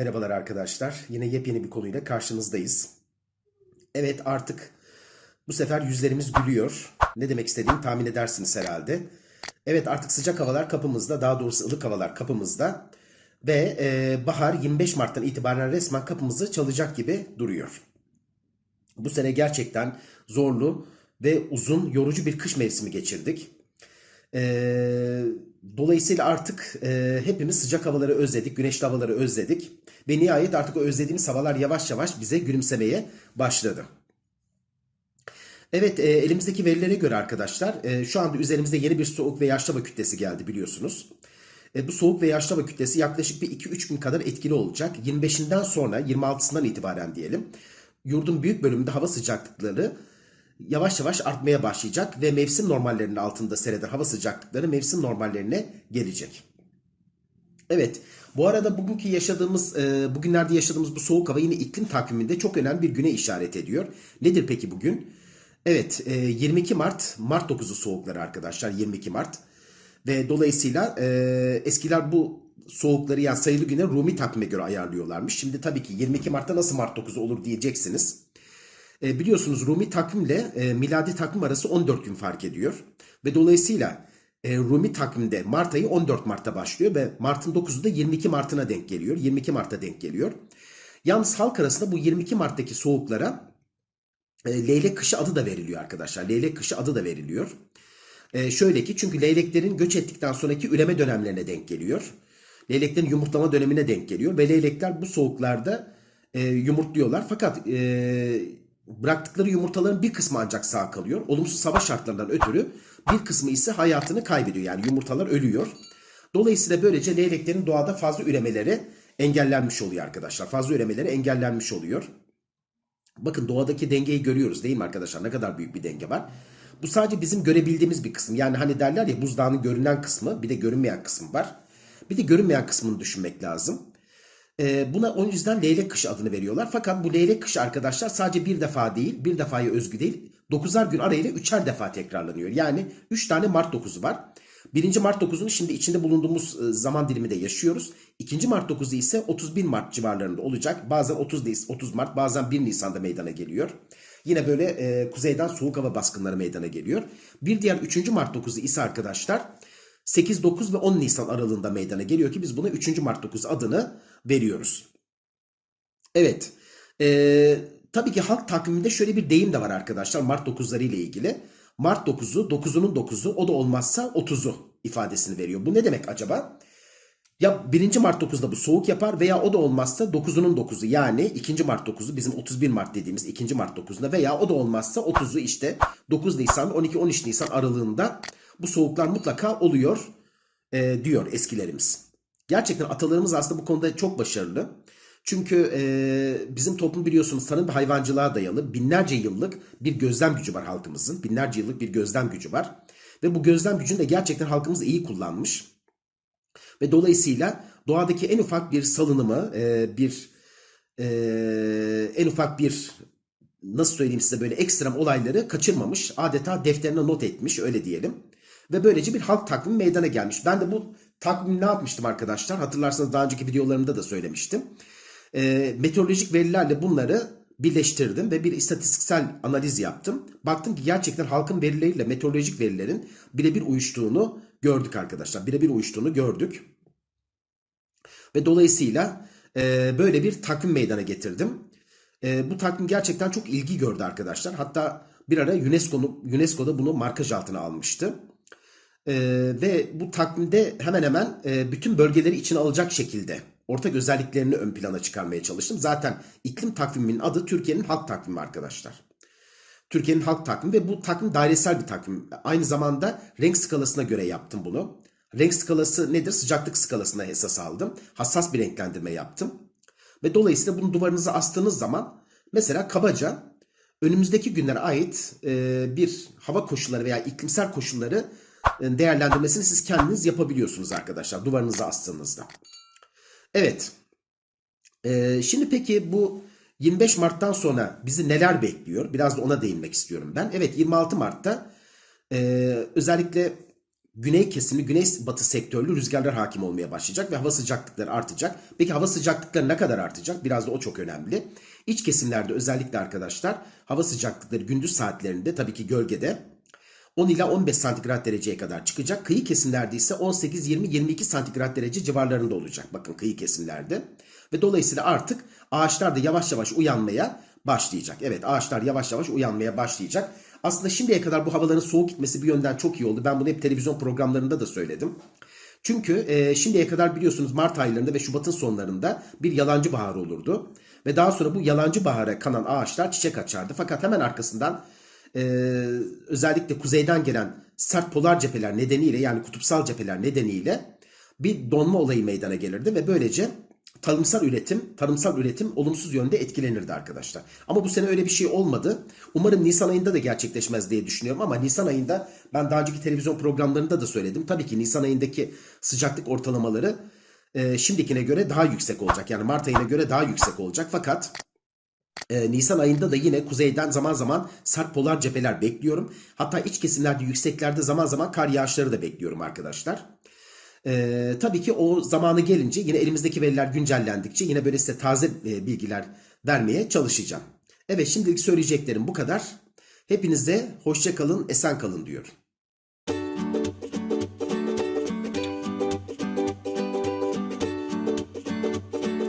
Merhabalar arkadaşlar. Yine yepyeni bir konuyla karşınızdayız. Evet artık bu sefer yüzlerimiz gülüyor. Ne demek istediğimi tahmin edersiniz herhalde. Evet artık sıcak havalar kapımızda, daha doğrusu ılık havalar kapımızda. Ve e, bahar 25 Mart'tan itibaren resmen kapımızı çalacak gibi duruyor. Bu sene gerçekten zorlu ve uzun, yorucu bir kış mevsimi geçirdik. Ee, dolayısıyla artık e, hepimiz sıcak havaları özledik, güneşli havaları özledik. Ve nihayet artık o özlediğimiz havalar yavaş yavaş bize gülümsemeye başladı. Evet, e, elimizdeki verilere göre arkadaşlar, e, şu anda üzerimizde yeni bir soğuk ve yağış hava kütlesi geldi biliyorsunuz. E, bu soğuk ve yağış hava kütlesi yaklaşık bir 2-3 gün kadar etkili olacak. 25'inden sonra, 26'sından itibaren diyelim, yurdun büyük bölümünde hava sıcaklıkları yavaş yavaş artmaya başlayacak ve mevsim normallerinin altında seyreden hava sıcaklıkları mevsim normallerine gelecek. Evet, bu arada bugünkü yaşadığımız, e, bugünlerde yaşadığımız bu soğuk hava yine iklim takviminde çok önemli bir güne işaret ediyor. Nedir peki bugün? Evet, e, 22 Mart, Mart 9'u soğukları arkadaşlar, 22 Mart. Ve dolayısıyla e, eskiler bu soğukları yani sayılı güne Rumi takvime göre ayarlıyorlarmış. Şimdi tabii ki 22 Mart'ta nasıl Mart 9'u olur diyeceksiniz. E, biliyorsunuz Rumi takvimle e, miladi takvim arası 14 gün fark ediyor. Ve dolayısıyla e, Rumi takvimde Mart ayı 14 Mart'ta başlıyor ve Mart'ın 9'u da 22 Mart'ına denk geliyor. 22 Mart'ta denk geliyor. Yalnız halk arasında bu 22 Mart'taki soğuklara e, leylek kışı adı da veriliyor arkadaşlar. Leylek kışı adı da veriliyor. E, şöyle ki çünkü leyleklerin göç ettikten sonraki üreme dönemlerine denk geliyor. Leyleklerin yumurtlama dönemine denk geliyor ve leylekler bu soğuklarda e, yumurtluyorlar. Fakat e, bıraktıkları yumurtaların bir kısmı ancak sağ kalıyor. Olumsuz hava şartlarından ötürü bir kısmı ise hayatını kaybediyor. Yani yumurtalar ölüyor. Dolayısıyla böylece leyleklerin doğada fazla üremeleri engellenmiş oluyor arkadaşlar. Fazla üremeleri engellenmiş oluyor. Bakın doğadaki dengeyi görüyoruz değil mi arkadaşlar? Ne kadar büyük bir denge var. Bu sadece bizim görebildiğimiz bir kısım. Yani hani derler ya buzdağının görünen kısmı bir de görünmeyen kısmı var. Bir de görünmeyen kısmını düşünmek lazım. Ee, buna o yüzden leylek kışı adını veriyorlar. Fakat bu leylek kışı arkadaşlar sadece bir defa değil, bir defaya özgü değil. 9'ar gün arayla üçer defa tekrarlanıyor. Yani 3 tane Mart 9'u var. Birinci Mart 9'unu şimdi içinde bulunduğumuz e, zaman diliminde yaşıyoruz. İkinci Mart 9'u ise 31 Mart civarlarında olacak. Bazen 30, Nis- 30 Mart bazen 1 Nisan'da meydana geliyor. Yine böyle e, kuzeyden soğuk hava baskınları meydana geliyor. Bir diğer 3. Mart 9'u ise arkadaşlar 8, 9 ve 10 Nisan aralığında meydana geliyor ki biz buna 3. Mart 9 adını veriyoruz. Evet. Ee, tabii ki halk takviminde şöyle bir deyim de var arkadaşlar Mart 9'ları ile ilgili. Mart 9'u, 9'unun 9'u, o da olmazsa 30'u ifadesini veriyor. Bu ne demek acaba? Ya 1. Mart 9'da bu soğuk yapar veya o da olmazsa 9'unun 9'u yani 2. Mart 9'u bizim 31 Mart dediğimiz 2. Mart 9'unda veya o da olmazsa 30'u işte 9 Nisan 12-13 Nisan aralığında bu soğuklar mutlaka oluyor e, diyor eskilerimiz. Gerçekten atalarımız aslında bu konuda çok başarılı. Çünkü e, bizim toplum biliyorsunuz tarım ve hayvancılığa dayalı binlerce yıllık bir gözlem gücü var halkımızın. Binlerce yıllık bir gözlem gücü var. Ve bu gözlem gücünü de gerçekten halkımız iyi kullanmış. Ve dolayısıyla doğadaki en ufak bir salınımı, e, bir e, en ufak bir nasıl söyleyeyim size böyle ekstrem olayları kaçırmamış. Adeta defterine not etmiş öyle diyelim. Ve böylece bir halk takvimi meydana gelmiş. Ben de bu takvimi ne yapmıştım arkadaşlar? Hatırlarsanız daha önceki videolarımda da söylemiştim. E, meteorolojik verilerle bunları birleştirdim ve bir istatistiksel analiz yaptım. Baktım ki gerçekten halkın verileriyle meteorolojik verilerin birebir uyuştuğunu gördük arkadaşlar. Birebir uyuştuğunu gördük. Ve dolayısıyla e, böyle bir takvim meydana getirdim. E, bu takvim gerçekten çok ilgi gördü arkadaşlar. Hatta bir ara UNESCO'nun UNESCO'da bunu markaj altına almıştı. E, ve bu takvimde hemen hemen e, bütün bölgeleri içine alacak şekilde ortak özelliklerini ön plana çıkarmaya çalıştım. Zaten iklim takviminin adı Türkiye'nin halk takvimi arkadaşlar. Türkiye'nin halk takvimi ve bu takvim dairesel bir takvim. Aynı zamanda renk skalasına göre yaptım bunu. Renk skalası nedir? Sıcaklık skalasına esas aldım. Hassas bir renklendirme yaptım. Ve dolayısıyla bunu duvarınıza astığınız zaman mesela kabaca önümüzdeki günlere ait e, bir hava koşulları veya iklimsel koşulları değerlendirmesini siz kendiniz yapabiliyorsunuz arkadaşlar duvarınıza astığınızda. Evet. E, şimdi peki bu 25 Mart'tan sonra bizi neler bekliyor? Biraz da ona değinmek istiyorum ben. Evet 26 Mart'ta e, özellikle güney kesimli, güneybatı sektörlü rüzgarlar hakim olmaya başlayacak ve hava sıcaklıkları artacak. Peki hava sıcaklıkları ne kadar artacak? Biraz da o çok önemli. İç kesimlerde özellikle arkadaşlar hava sıcaklıkları gündüz saatlerinde tabii ki gölgede 10 ila 15 santigrat dereceye kadar çıkacak. Kıyı kesimlerde ise 18, 20, 22 santigrat derece civarlarında olacak. Bakın kıyı kesimlerde. Ve dolayısıyla artık ağaçlar da yavaş yavaş uyanmaya başlayacak. Evet ağaçlar yavaş yavaş uyanmaya başlayacak. Aslında şimdiye kadar bu havaların soğuk gitmesi bir yönden çok iyi oldu. Ben bunu hep televizyon programlarında da söyledim. Çünkü e, şimdiye kadar biliyorsunuz Mart aylarında ve Şubat'ın sonlarında bir yalancı bahar olurdu. Ve daha sonra bu yalancı bahara kanan ağaçlar çiçek açardı. Fakat hemen arkasından e, özellikle kuzeyden gelen sert polar cepheler nedeniyle yani kutupsal cepheler nedeniyle bir donma olayı meydana gelirdi ve böylece tarımsal üretim, tarımsal üretim olumsuz yönde etkilenirdi arkadaşlar. Ama bu sene öyle bir şey olmadı. Umarım Nisan ayında da gerçekleşmez diye düşünüyorum ama Nisan ayında ben daha önceki televizyon programlarında da söyledim. Tabii ki Nisan ayındaki sıcaklık ortalamaları e, şimdikine göre daha yüksek olacak. Yani Mart ayına göre daha yüksek olacak. Fakat e, Nisan ayında da yine kuzeyden zaman zaman sert polar cepheler bekliyorum. Hatta iç kesimlerde yükseklerde zaman zaman kar yağışları da bekliyorum arkadaşlar. Ee, tabii ki o zamanı gelince yine elimizdeki veriler güncellendikçe yine böyle size taze e, bilgiler vermeye çalışacağım. Evet şimdilik söyleyeceklerim bu kadar. Hepinize hoşça kalın, esen kalın diyorum.